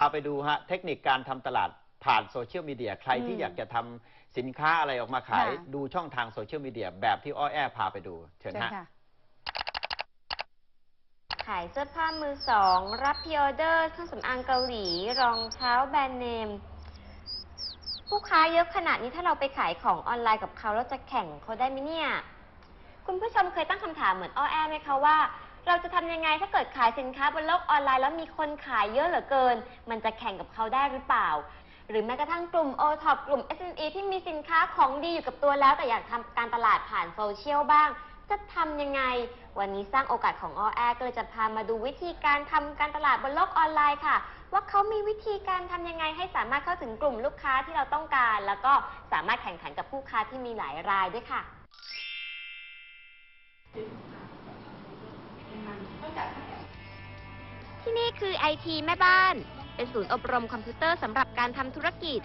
เอาไปดูฮะเทคนิคการทำตลาดผ่านโซเชียลมีเดียใครที่อืมอยากจะทำสินค้าอะไรออกมาขาย ค่ะ ดูช่องทางโซเชียลมีเดียแบบที่อ้อแอพาไปดู เชิญเชิญฮะ ค่ะ ขายเสื้อผ้ามือสอง รับพ r ออเดอร์เครื่องสำอางเกาหลี รองเท้าแบรนด์เนม ผู้ค้าเยอะขนาดนี้ถ้าเราไปขายของออนไลน์กับเขาเราจะแข่งเขาได้ไหมเนี่ย คุณผู้ชมเคยตั้งคำถามเหมือนอ้อแอไหมคะว่า เราจะทำยังไงถ้าเกิดขายสินค้าบนโลกออนไลน์แล้วมีคนขายเยอะเหลือเกิน มันจะแข่งกับเขาได้หรือเปล่า หรือแม้กระทั่งกลุ่ม o t o p กลุ่ม SME ที่มีสินค้าของดีอยู่กับตัวแล้ว แต่อยากทำการตลาดผ่านโซเชียลบ้าง จะทำยังไง วันนี้สร้างโอกาสของออแอก็เลยจะพามาดูวิธีการทำการตลาดบนโลกออนไลน์ค่ะ ว่าเขามีวิธีการทำยังไงให้สามารถเข้าถึงกลุ่มลูกค้าที่เราต้องการ แล้วก็สามารถแข่งขันกับผู้ค้าที่มีหลายรายด้วยค่ะ ที่นี่คือ IT แม่บ้าน เป็นศูนย์อบรมคอมพิวเตอร์สำหรับการทำธุรกิจ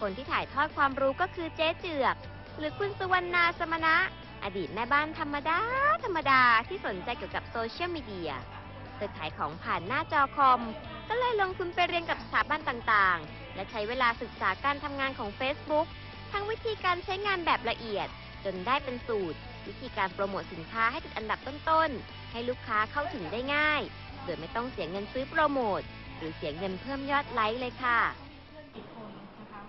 คนที่ถ่ายทอดความรู้ก็คือเจ๊เจือก หรือคุณสุวรรณาสมณะ อดีตแม่บ้านธรรมดา ธรรมดาที่สนใจเกี่ยวกับโซเชียลมีเดียเธอขายของผ่านหน้าจอคอม ก็เลยลงทุนไปเรียนกับสถาบันต่างๆ และใช้เวลาศึกษาการทำงานของ Facebook ทั้งวิธีการใช้งานแบบละเอียด จนได้เป็นสูตร วิธีการโปรโมทสินค้าให้ติดอันดับต้นๆ ให้ลูกค้าเข้าถึงได้ง่าย โดยไม่ต้องเสียเงินซื้อโปรโมท หรือเสียเงินเพิ่มยอดไลค์เลยค่ะ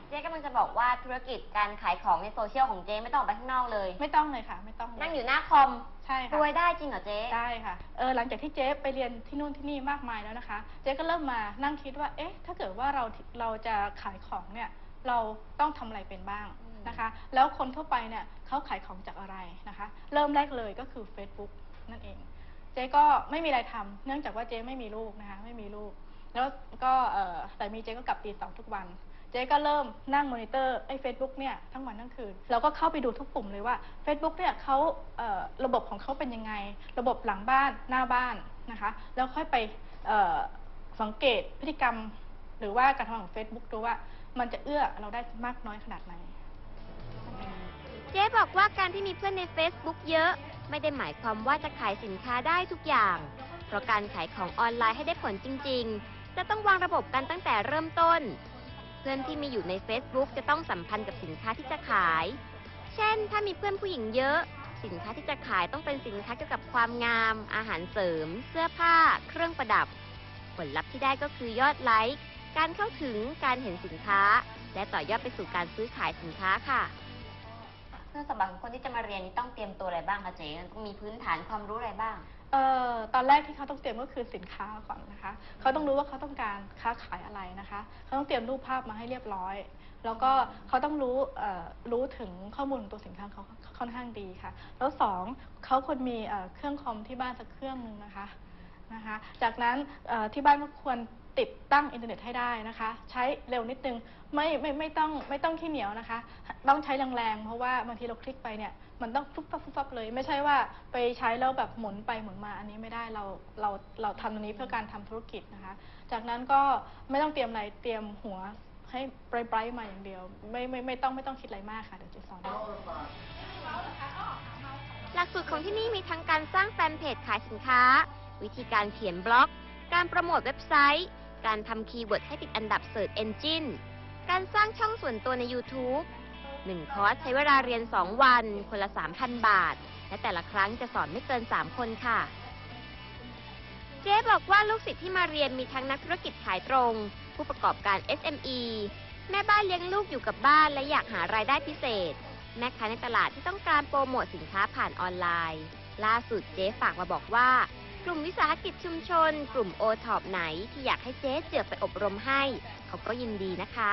เจ๊กำลังจะบอกว่าธุรกิจการขายของในโซเชียลของเจ๊ไม่ต้องออกไปข้างนอกเลย ไม่ต้องเลยค่ะ ไม่ต้องเลนั่งอยู่หน้าคอมใช่รค่ะวยได้จริงเหรอเจ๊ได้ค่ะเออหลังจากที่เจ๊ไปเรียนที่นู่นที่นี่มากมายแล้วนะคะ เจ๊ก็เริ่มมานั่งคิดว่า เอ๊ะ ถ้าเกิดว่าเราเราจะขายของเนี่ย เราต้องทำอะไรเป็นบ้างนะคะ แล้วคนทั่วไปเนี่ยเขาขายของจากอะไรนะคะ เริ่มแรกเลยก็คือ Facebook นั่นเอง เจ๊ก็ไม่มีอะไรทำเนื่องจากว่าเจ๊ไม่มีลูกนะคะไม่มีลูก แล้วก็เอ่อแต่มีเจ๊ก็กลับตีสองทุกวัน เจ๊ก็เริ่มนั่งมอนิเตอร์ไอ้เฟซบุ๊กเนี่ยทั้งวันทั้งคืนเราก็เข้าไปดูทุกปุ่มเลยว่า Facebook เนี่ยเขาเอ่อระบบของเขาเป็นยังไง ระบบหลังบ้านหน้าบ้านนะคะ แล้วค่อยไปเอ่อสังเกตพฤติกรรม หรือว่าการทำงานของ Facebook ดูว่ามันจะเอื้อเราได้มากน้อยขนาดไหน เจ๊บอกว่าการที่มีเพื่อนใน Facebook เยอะ ไม่ได้หมายความว่าจะขายสินค้าได้ทุกอย่าง เพราะการขายของออนไลน์ให้ได้ผลจริง ๆ จะต้องวางระบบกันตั้งแต่เริ่มต้น เพื่อนที่มีอยู่ใน Facebook จะต้องสัมพันธ์กับสินค้าที่จะขาย เช่น ถ้ามีเพื่อนผู้หญิงเยอะ สินค้าที่จะขายต้องเป็นสินค้าเกี่ยวกับความงาม อาหารเสริม เสื้อผ้า เครื่องประดับ ผลลัพธ์ที่ได้ก็คือยอดไลค์ การเข้าถึง การเห็นสินค้า และต่อยอดไปสู่การซื้อขายสินค้าค่ะ เพื่อสำหรับคนที่จะมาเรียนนี่ต้องเตรียมตัวอะไรบ้างคะเจ๊ต้องมีพื้นฐานความรู้อะไรบ้าง เอ่อตอนแรกที่เขาต้องเตรียมก็คือสินค้าก่อนนะคะ เขาต้องรู้ว่าเขาต้องการค้าขายอะไรนะคะ เขาต้องเตรียมรูปภาพมาให้เรียบร้อย แล้วก็เขาต้องรู้เอ่อรู้ถึงข้อมูลของตัวสินค้าเขาค่อนข้างดีค่ะ แล้วสองเขาควรมีเอ่อเครื่องคอมที่บ้านสักเครื่องหนึ่งนะคะนะคะ จากนั้นเอ่อที่บ้านก็ควร ติดตั้งอินเทอร์เน็ตให้ได้นะคะ ใช้เร็วนิดนึงไม่ไม่ไม่ต้องไม่ต้องขี้เหนียวนะคะ ต้องใช้แรงๆเพราะว่าบางทีเราคลิกไปเนี่ยมันต้องฟุบฟับฟุบฟับเลย ไม่ใช่ว่าไปใช้แล้วแบบหมุนไปหมุนมาอันนี้ไม่ได้เราเราเราทำตรงนี้เพื่อการทำธุรกิจนะคะ จากนั้นก็ไม่ต้องเตรียมอะไรเตรียมหัวให้ไบรท์มาอย่างเดียว ไม่ไม่ไม่ต้องไม่ต้องคิดอะไรมากค่ะเดี๋ยวจะสอนหลักสูตรของที่นี่มีทั้งการสร้างแฟนเพจขายสินค้า วิธีการเขียนบล็อก การโปรโมทเว็บไซต์ การทำคีย์เวิร์ดให้ติดอันดับ Search Engine การสร้างช่องส่วนตัวใน YouTube หนึ่งคอร์สใช้เวลาเรียน 2 วัน คนละ 3,000 บาท และแต่ละครั้งจะสอนไม่เกิน 3 คนค่ะ เจ๊บอกว่าลูกศิษย์ที่มาเรียนมีทั้งนักธุรกิจขายตรง ผู้ประกอบการ SME แม่บ้านเลี้ยงลูกอยู่กับบ้านและอยากหารายได้พิเศษ แม่ค้าในตลาดที่ต้องการโปรโมทสินค้าผ่านออนไลน์ ล่าสุดเจ๊ฝากมาบอกว่า กลุ่มวิสาหกิจชุมชน กลุ่มโอท็อปไหนที่อยากให้เจ๊เจือกไปอบรมให้ เขาก็ยินดีนะคะ